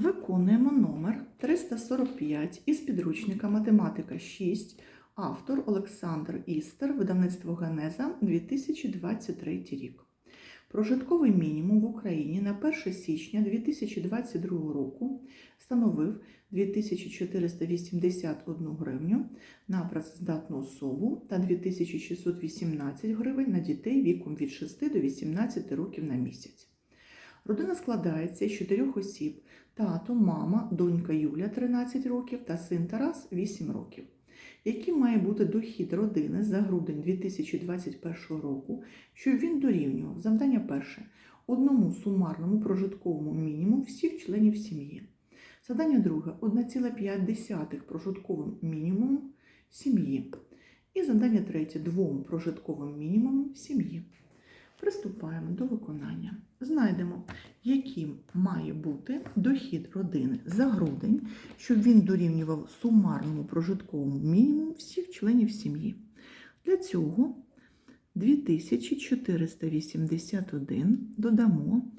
Виконуємо номер 345 із підручника Математика 6, автор Олександр Істер, видавництво Генеза 2023 рік. Прожитковий мінімум в Україні на 1 січня 2022 року становив 2481 гривню на працездатну особу та 2618 гривень на дітей віком від 6 до 18 років на місяць. Родина складається з чотирьох осіб: тато, мама, донька Юля 13 років та син Тарас 8 років. Яким має бути дохід родини за грудень 2021 року, щоб він дорівнював завдання перше одному сумарному прожитковому мінімуму всіх членів сім'ї. Завдання друге 1,5 прожитковим мінімумом сім'ї. І завдання третє двом прожитковим мінімумом сім'ї. Приступаємо до виконання. Знайдемо, яким має бути дохід родини за грудень, щоб він дорівнював сумарному прожитковому мінімуму всіх членів сім'ї. Для цього 2481 додамо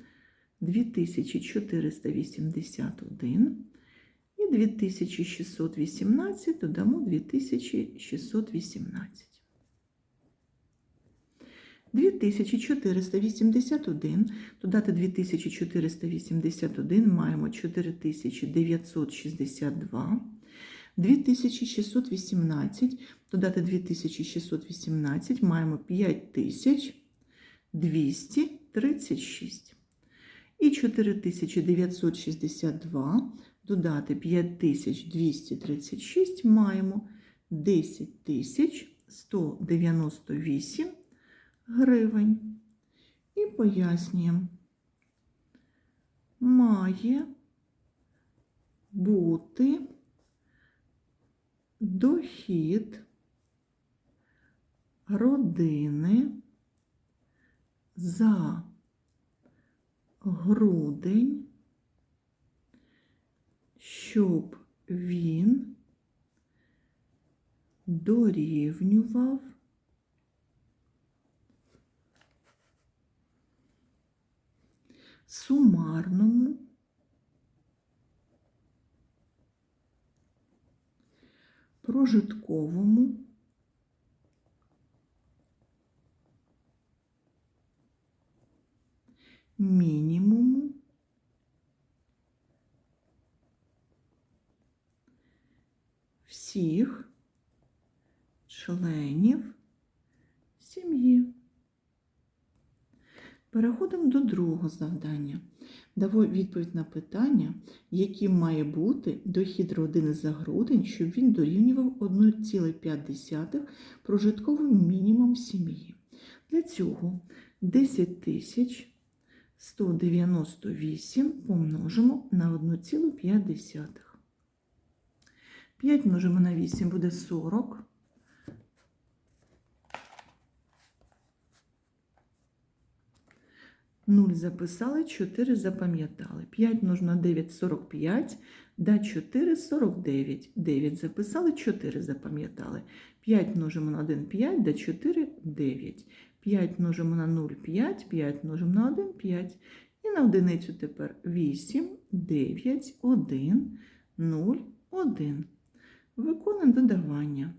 2481 і 2618 додамо 2618. 2481, додати 2481 маємо 4962. 2618, додати 2618 маємо 5236. І 4962 додати 5236 маємо 10198 гривень. І пояснюємо, має бути дохід родини за грудень, щоб він дорівнював сумарному. Прожитковому. Мінімуму. Всіх членів сім'ї. Переходимо до другого завдання. Дамо відповідь на питання, яким має бути дохід родини за грудень, щоб він дорівнював 1,5 прожитковим мінімум сім'ї. Для цього 10 тисяч 198 помножимо на 1,5. 5 множимо на 8 буде 40. Нуль записали, 4 запам'ятали. 5 множимо на 9 – 45, да 4 – 49. 9 записали, 4 запам'ятали. 5 множимо на 1 – 5, да 4 – 9. 5 множимо на 0 – 5, 5 множимо на 1 – 5. І на одиницю тепер 8, 9, 1, 0, 1. Виконуємо додавання.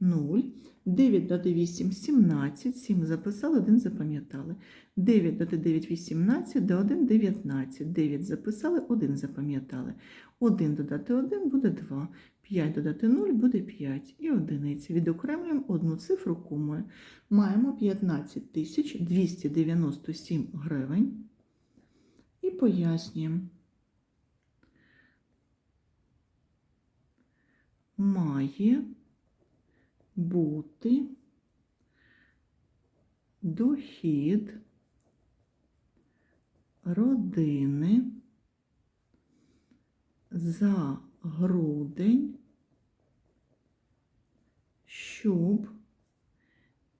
0. 9 додати 8 – 17, 7 записали, 1 запам'ятали. 9 додати 9 – 18, до 1 – 19. 9 записали, 1 запам'ятали. 1 додати 1 буде 2. 5 додати 0 буде 5. І одиниці. Відокремлюємо одну цифру комою. Маємо 15 297 гривень. І пояснюємо. Має бути дохід родини за грудень, щоб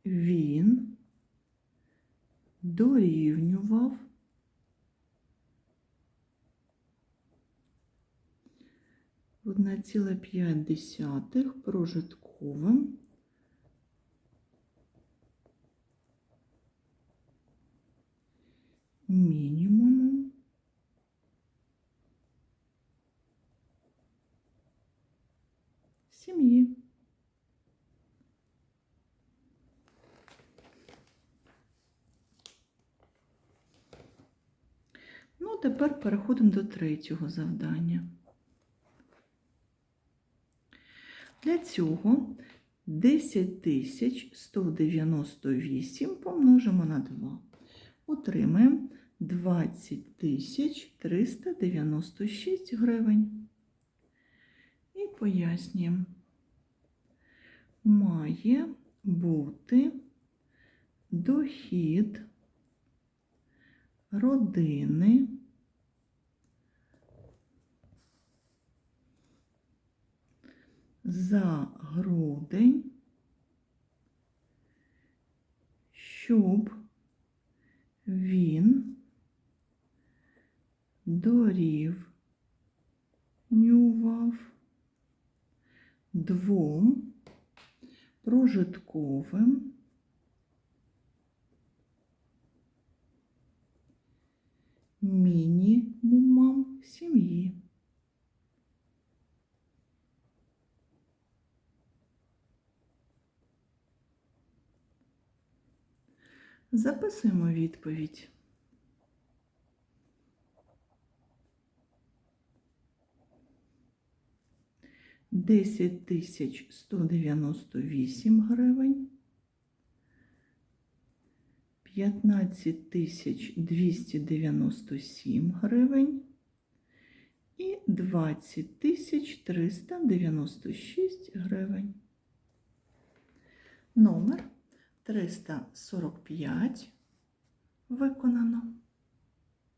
він дорівнював одна ціла п'ять десятих прожитковим мінімуму. Сім'ї. Ну, тепер переходимо до третього завдання. Для цього 10198 помножимо на 2. Отримаємо 20 396 гривень. І пояснюємо. Має бути дохід родини за грудень, щоб він дорівнював двом прожитковим мінімумам сім'ї. Записуємо відповідь. Десять тисяч сто дев'яносто вісім гривень, п'ятнадцять тисяч двісті дев'яносто сім гривень і двадцять тисяч триста дев'яносто шість гривень. Номер 345 виконано.